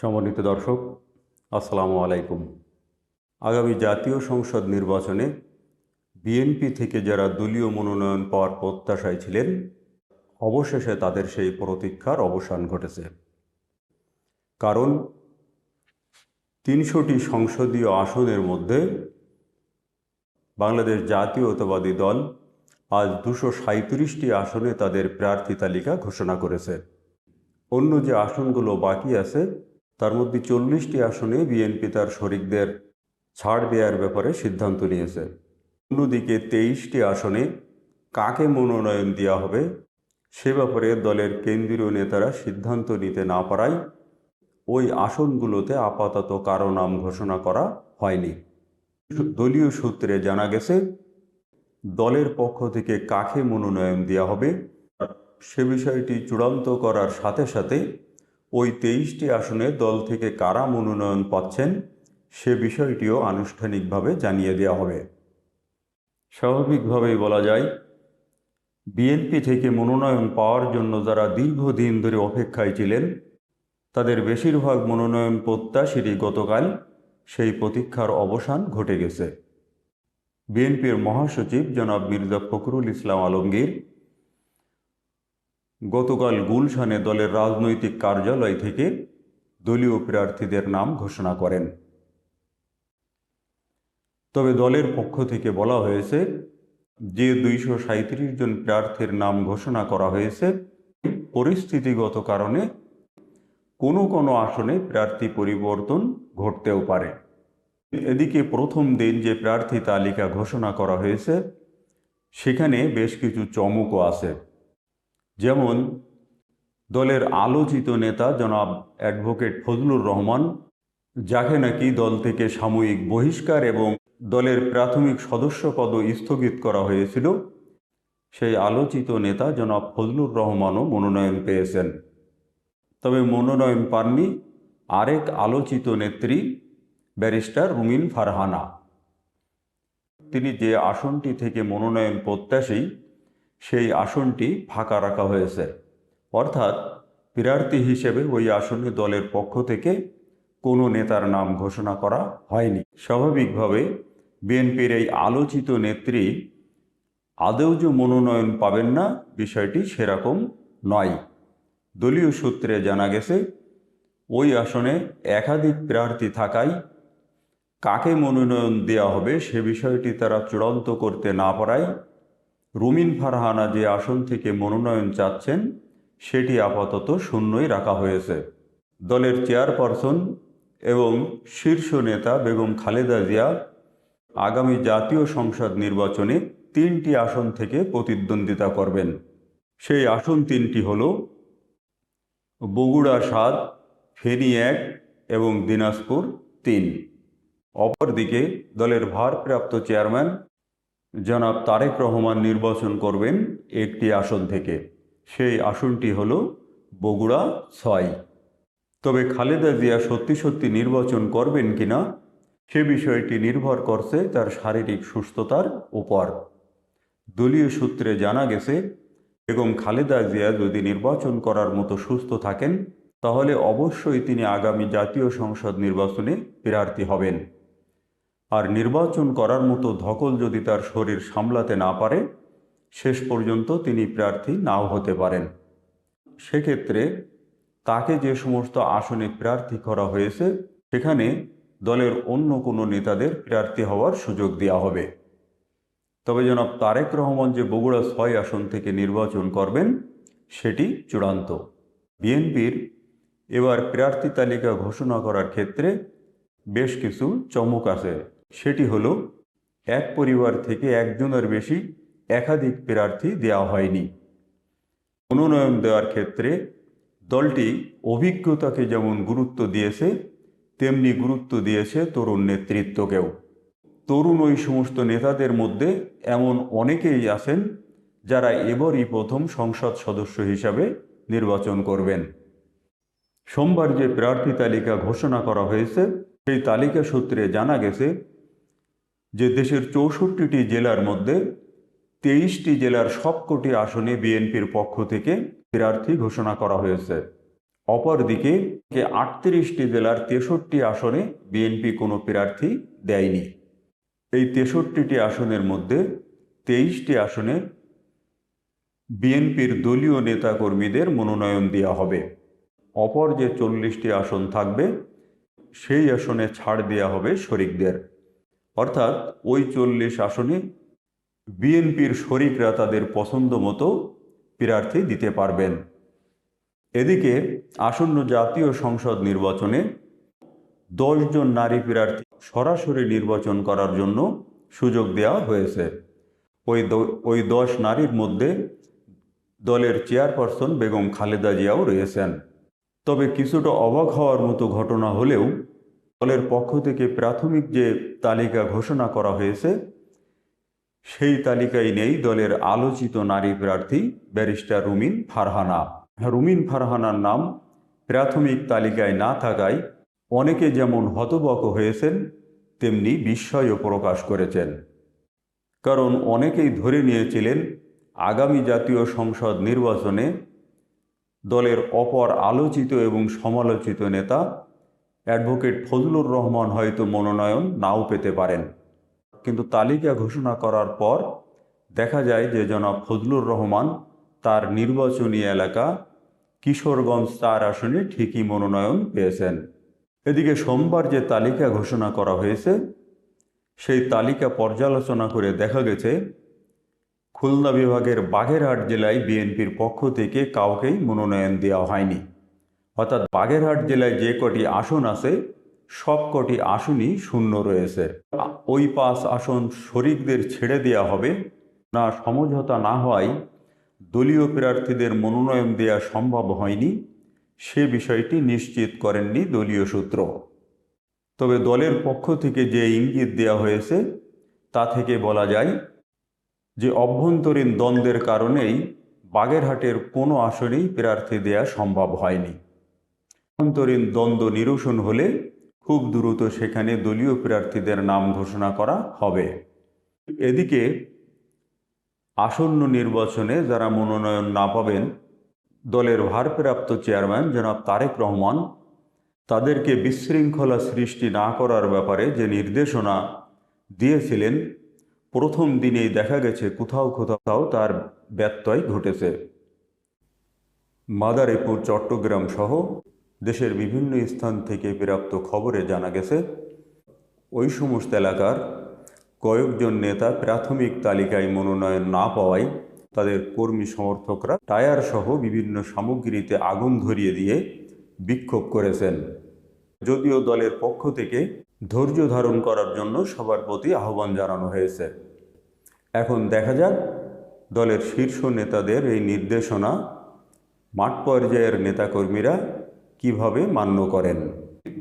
সম্মানিত দর্শক, আসসালামু আলাইকুম। আগামী জাতীয় সংসদ নির্বাচনে বিএনপি থেকে যারা দলীয় মনোনয়ন পাওয়ার প্রত্যাশায় ছিলেন, অবশেষে তাদের সেই প্রতীক্ষার অবসান ঘটেছে। কারণ তিনশোটি সংসদীয় আসনের মধ্যে বাংলাদেশ জাতীয়তাবাদী দল আজ দুশো সাঁত্রিশটি আসনে তাদের প্রার্থী তালিকা ঘোষণা করেছে। অন্য যে আসনগুলো বাকি আছে তার মধ্যে চল্লিশটি আসনে বিএনপি তার শরিকদের ছাড় দেওয়ার ব্যাপারে সিদ্ধান্ত নিয়েছে। অন্যদিকে তেইশটি আসনে কাকে মনোনয়ন দেওয়া হবে সে ব্যাপারে দলের কেন্দ্রীয় নেতারা সিদ্ধান্ত নিতে না পারায় ওই আসনগুলোতে আপাতত কারও নাম ঘোষণা করা হয়নি। দলীয় সূত্রে জানা গেছে, দলের পক্ষ থেকে কাকে মনোনয়ন দেওয়া হবে সে বিষয়টি চূড়ান্ত করার সাথে সাথে ওই তেইশটি আসনে দল থেকে কারা মনোনয়ন পাচ্ছেন, সে বিষয়টিও আনুষ্ঠানিকভাবে জানিয়ে দেওয়া হবে। স্বাভাবিকভাবেই বলা যায়, বিএনপি থেকে মনোনয়ন পাওয়ার জন্য যারা দীর্ঘদিন ধরে অপেক্ষায় ছিলেন, তাদের বেশিরভাগ মনোনয়ন প্রত্যাশীরই গতকাল সেই প্রতীক্ষার অবসান ঘটে গেছে। বিএনপির মহাসচিব জনাব মির্জা ফখরুল ইসলাম আলমগীর গতকাল গুলশানে দলের রাজনৈতিক কার্যালয় থেকে দলীয় প্রার্থীদের নাম ঘোষণা করেন। তবে দলের পক্ষ থেকে বলা হয়েছে, যে দুইশো সাঁত্রিশ জন প্রার্থীর নাম ঘোষণা করা হয়েছে, পরিস্থিতিগত কারণে কোনো কোনো আসনে প্রার্থী পরিবর্তন ঘটতেও পারে। এদিকে প্রথম দিন যে প্রার্থী তালিকা ঘোষণা করা হয়েছে, সেখানে বেশ কিছু চমকও আছে। যেমন দলের আলোচিত নেতা জনাব অ্যাডভোকেট ফজলুর রহমান, যাকে নাকি দল থেকে সাময়িক বহিষ্কার এবং দলের প্রাথমিক সদস্য পদ স্থগিত করা হয়েছিল, সেই আলোচিত নেতা জনাব ফজলুর রহমানও মনোনয়ন পেয়েছেন। তবে মনোনয়ন পাননি আরেক আলোচিত নেত্রী, ব্যারিস্টার রুমিন ফারহানা। তিনি যে আসনটি থেকে মনোনয়ন প্রত্যাশী সেই আসনটি ফাঁকা রাখা হয়েছে। অর্থাৎ প্রার্থী হিসেবে ওই আসনে দলের পক্ষ থেকে কোনো নেতার নাম ঘোষণা করা হয়নি। স্বাভাবিকভাবে বিএনপির এই আলোচিত নেত্রী আদৌ যে মনোনয়ন পাবেন না বিষয়টি সেরকম নয়। দলীয় সূত্রে জানা গেছে, ওই আসনে একাধিক প্রার্থী থাকায় কাকে মনোনয়ন দেওয়া হবে সে বিষয়টি তারা চূড়ান্ত করতে না পারায় রুমিন ফারহানা যে আসন থেকে মনোনয়ন চাচ্ছেন, সেটি আপাতত শূন্যই রাখা হয়েছে। দলের চেয়ারপারসন এবং শীর্ষ নেতা বেগম খালেদা জিয়া আগামী জাতীয় সংসদ নির্বাচনে তিনটি আসন থেকে প্রতিদ্বন্দ্বিতা করবেন। সেই আসন তিনটি হল বগুড়া সাত, ফেনী এক এবং দিনাজপুর তিন। অপরদিকে দলের ভারপ্রাপ্ত চেয়ারম্যান জনাব তারেক রহমান নির্বাচন করবেন একটি আসন থেকে। সেই আসনটি হল বগুড়া ছয়। তবে খালেদা জিয়া সত্যি সত্যি নির্বাচন করবেন কিনা, সে বিষয়টি নির্ভর করছে তার শারীরিক সুস্থতার উপর। দলীয় সূত্রে জানা গেছে এবং খালেদা জিয়া যদি নির্বাচন করার মতো সুস্থ থাকেন, তাহলে অবশ্যই তিনি আগামী জাতীয় সংসদ নির্বাচনে প্রার্থী হবেন। আর নির্বাচন করার মতো ধকল যদি তার শরীর সামলাতে না পারে, শেষ পর্যন্ত তিনি প্রার্থী নাও হতে পারেন। সেক্ষেত্রে তাকে যে সমস্ত আসনে প্রার্থী করা হয়েছে, সেখানে দলের অন্য কোনো নেতাদের প্রার্থী হওয়ার সুযোগ দেওয়া হবে। তবে জনাব তারেক রহমান যে বগুড়া ছয় আসন থেকে নির্বাচন করবেন, সেটি চূড়ান্ত। বিএনপির এবার প্রার্থী তালিকা ঘোষণা করার ক্ষেত্রে বেশ কিছু চমক আছে। সেটি হলো, এক পরিবার থেকে একজনের বেশি একাধিক প্রার্থী দেওয়া হয়নি। মনোনয়ন দেওয়ার ক্ষেত্রে দলটি অভিজ্ঞতাকে যেমন গুরুত্ব দিয়েছে, তেমনি গুরুত্ব দিয়েছে তরুণ নেতৃত্বকেও। তরুণ ওই সমস্ত নেতাদের মধ্যে এমন অনেকেই আছেন যারা এবারই প্রথম সংসদ সদস্য হিসাবে নির্বাচন করবেন। সোমবার যে প্রার্থী তালিকা ঘোষণা করা হয়েছে, সেই তালিকা সূত্রে জানা গেছে যে দেশের চৌষট্টিটি জেলার মধ্যে তেইশটি জেলার সবকটি আসনে বিএনপির পক্ষ থেকে প্রার্থী ঘোষণা করা হয়েছে। অপরদিকে আটত্রিশটি জেলার তেষট্টি আসনে বিএনপি কোনো প্রার্থী দেয়নি। এই তেষট্টিটি আসনের মধ্যে তেইশটি আসনে বিএনপির দলীয় নেতাকর্মীদের মনোনয়ন দেওয়া হবে। অপর যে চল্লিশটি আসন থাকবে, সেই আসনে ছাড় দেওয়া হবে শরিকদের। অর্থাৎ ওই চল্লিশ আসনে বিএনপির শরিকরা তাদের পছন্দ মতো প্রার্থী দিতে পারবেন। এদিকে আসন্ন জাতীয় সংসদ নির্বাচনে দশজন নারী প্রার্থী সরাসরি নির্বাচন করার জন্য সুযোগ দেওয়া হয়েছে। ওই ওই দশ নারীর মধ্যে দলের চেয়ারপারসন বেগম খালেদা জিয়াও রয়েছেন। তবে কিছুটা অবাক হওয়ার মতো ঘটনা হলেও দলের পক্ষ থেকে প্রাথমিক যে তালিকা ঘোষণা করা হয়েছে, সেই তালিকায় নেই দলের আলোচিত নারী প্রার্থী ব্যারিস্টার রুমিন ফারহানা। রুমিন ফারহানার নাম প্রাথমিক তালিকায় না থাকায় অনেকে যেমন হতবক হয়েছেন, তেমনি বিস্ময়ও প্রকাশ করেছেন। কারণ অনেকেই ধরে নিয়েছিলেন, আগামী জাতীয় সংসদ নির্বাচনে দলের অপর আলোচিত এবং সমালোচিত নেতা অ্যাডভোকেট ফজলুর রহমান হয়তো মনোনয়ন নাও পেতে পারেন। কিন্তু তালিকা ঘোষণা করার পর দেখা যায় যে জনাব ফজলুর রহমান তার নির্বাচনী এলাকা কিশোরগঞ্জ চার আসনে ঠিকই মনোনয়ন পেয়েছেন। এদিকে সোমবার যে তালিকা ঘোষণা করা হয়েছে, সেই তালিকা পর্যালোচনা করে দেখা গেছে, খুলনা বিভাগের বাগেরহাট জেলায় বিএনপির পক্ষ থেকে কাউকেই মনোনয়ন দেওয়া হয়নি। অর্থাৎ বাগেরহাট জেলায় যে কটি আসন আছে, সব কটি আসনই শূন্য রয়েছে। ওই পাঁচ আসন শরিকদের ছেড়ে দেওয়া হবে। না, সমঝোতা না হওয়ায় দলীয় প্রার্থীদের মনোনয়ন দেওয়া সম্ভব হয়নি। সে বিষয়টি নিশ্চিত করেননি দলীয় সূত্র। তবে দলের পক্ষ থেকে যে ইঙ্গিত দেওয়া হয়েছে, তা থেকে বলা যায় যে, অভ্যন্তরীণ দ্বন্দ্বের কারণেই বাগেরহাটের কোনো আসনেই প্রার্থী দেয়া সম্ভব হয়নি। অভ্যন্তরীণ দ্বন্দ্ব নিরসন হলে খুব দ্রুত সেখানে দলীয় প্রার্থীদের নাম ঘোষণা করা হবে। এদিকে আসন্ন নির্বাচনে যারা মনোনয়ন না পাবেন, দলের ভারপ্রাপ্ত চেয়ারম্যান জনাব তারেক রহমান তাদেরকে বিশৃঙ্খলা সৃষ্টি না করার ব্যাপারে যে নির্দেশনা দিয়েছিলেন, প্রথম দিনেই দেখা গেছে কোথাও কোথাও তার ব্যত্যয় ঘটেছে। মাদারীপুর, চট্টগ্রাম সহ দেশের বিভিন্ন স্থান থেকে প্রাপ্ত খবরে জানা গেছে, ওই সমস্ত এলাকার কয়েকজন নেতা প্রাথমিক তালিকায় মনোনয়ন না পাওয়ায় তাদের কর্মী সমর্থকরা টায়ার সহ বিভিন্ন সামগ্রীতে আগুন ধরিয়ে দিয়ে বিক্ষোভ করেছেন। যদিও দলের পক্ষ থেকে ধৈর্য ধারণ করার জন্য সবার প্রতি আহ্বান জানানো হয়েছে। এখন দেখা যাক দলের শীর্ষ নেতাদের এই নির্দেশনা মাঠ পর্যায়ের নেতাকর্মীরা কীভাবে মান্য করেন?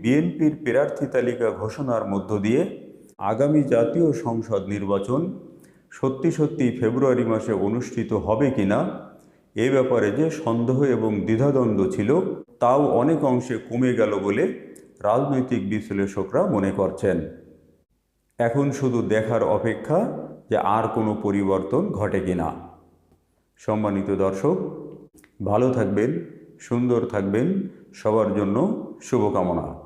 বিএনপির প্রার্থী তালিকা ঘোষণার মধ্য দিয়ে আগামী জাতীয় সংসদ নির্বাচন সত্যি সত্যি ফেব্রুয়ারি মাসে অনুষ্ঠিত হবে কিনা এ ব্যাপারে যে সন্দেহ এবং দ্বিধাদ্বন্দ্ব ছিল, তাও অনেক অংশে কমে গেল বলে রাজনৈতিক বিশ্লেষকরা মনে করছেন। এখন শুধু দেখার অপেক্ষা যে আর কোনো পরিবর্তন ঘটে কিনা সম্মানিত দর্শক, ভালো থাকবেন। সুন্দর থাকবেন। সবার জন্য শুভকামনা।